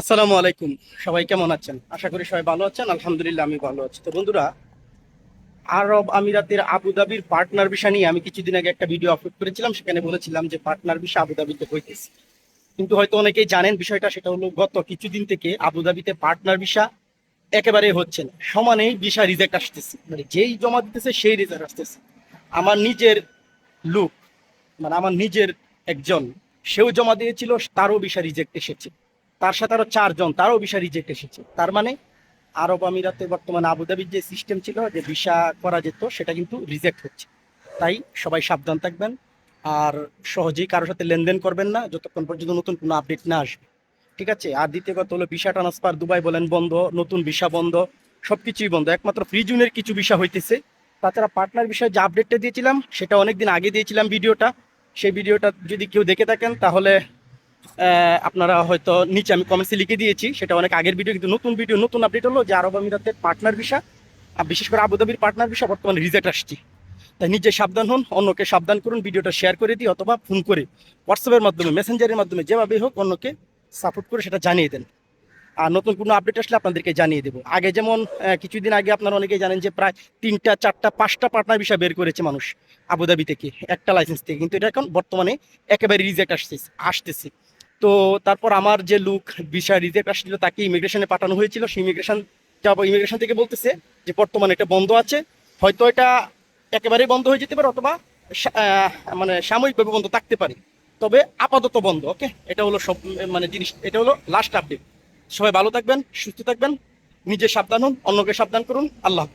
আসসালামু আলাইকুম। সবাই কেমন আছেন? আশা করি সবাই ভালো আছেন। আলহামদুলিল্লাহ, আমি ভালো আছি। তো বন্ধুরা, আরব আমিরাতের আবুধাবির পার্টনার ভিসা নিয়ে আমি কিছুদিন আগে একটা ভিডিও আপলোড করেছিলাম। সেখানে বলেছিলাম যে পার্টনার ভিসা আবুধাবিতে হইতেছে। কিন্তু হয়তো অনেকেই জানেন বিষয়টা, সেটা হলো গত কিছুদিন থেকে আবুধাবিতে পার্টনার ভিসা একেবারে হচ্ছে না। সমানেই ভিসা রিজেক্ট আসতেছে। মানে যেই জমা দিতেছে, সেই রিজেক্ট আসতেছে। আমার নিজের লুক মানে আমার নিজের একজন, সেও জমা দিয়েছিল, তারও ভিসা রিজেক্ট এসেছে। তার সাথে আরও চারজন, তারও ভিসা রিজেক্ট এসেছে। তার মানে আরব আমিরাতে বর্তমানে আবুধাবির যে সিস্টেম ছিল, যে ভিসা করা যেত, সেটা কিন্তু রিজেক্ট হচ্ছে। তাই সবাই সাবধান থাকবেন আর সহজেই কারোর সাথে লেনদেন করবেন না, যতক্ষণ পর্যন্ত নতুন কোনো আপডেট না আসবে। ঠিক আছে? আর দ্বিতীয় কথা হলো ভিসা ট্রান্সফার দুবাই বলেন বন্ধ, নতুন ভিসা বন্ধ, সবকিছুই বন্ধ। একমাত্র ফ্রি জুনের কিছু ভিসা হইতেছে। তাছাড়া পার্টনার বিষয়ে যে আপডেটটা দিয়েছিলাম, সেটা অনেকদিন আগে দিয়েছিলাম ভিডিওটা। সেই ভিডিওটা যদি কেউ দেখে থাকেন, তাহলে আপনারা হয়তো নিচে আমি কমেন্টসে লিখে দিয়েছি, সেটা অনেক আগের ভিডিও কিন্তু নতুন ভিডিও নতুন আপডেট হলো যে আরব আমিরাতের পার্টনার ভিসা আর বিশেষ করে আবুধাবির পার্টনার ভিসা বর্তমানে রিজেক্ট আসছে। তাই নিজে সাবধান হন, অন্যকে সাবধান করুন, ভিডিওটা শেয়ার করে দিই অথবা ফোন করে হোয়াটসঅ্যাপের মাধ্যমে মেসেঞ্জারের মাধ্যমে, যেভাবেই হোক অন্যকে সাপোর্ট করে সেটা জানিয়ে দেন। আর নতুন কোনো আপডেট আসলে আপনাদেরকে জানিয়ে দেবো। আগে যেমন কিছুদিন আগে আপনারা অনেকেই জানেন যে প্রায় তিনটা, চারটা, পাঁচটা পার্টনার ভিসা বের করেছে মানুষ আবুধাবি থেকে, একটা লাইসেন্স থেকে। কিন্তু এটা এখন বর্তমানে একেবারে রিজেক্ট আসতেছে আসতেছে। তো তারপর আমার যে লুক ভিসা রিজেক্ট আসছিল, তাকে ইমিগ্রেশনে পাঠানো হয়েছিল। সেই ইমিগ্রেশন ইমিগ্রেশন থেকে বলতেছে যে, বর্তমানে এটা বন্ধ আছে। হয়তো এটা একেবারেই বন্ধ হয়ে যেতে পারে অথবা মানে সাময়িকভাবে বন্ধ থাকতে পারে। তবে আপাতত বন্ধ, ওকে? এটা হলো সব মানে জিনিস, এটা হলো লাস্ট আপডেট সবাই ভালো থাকবেন, সুস্থ থাকবেন, নিজে সাবধান হন, অন্যকে সাবধান করুন। আল্লাহ।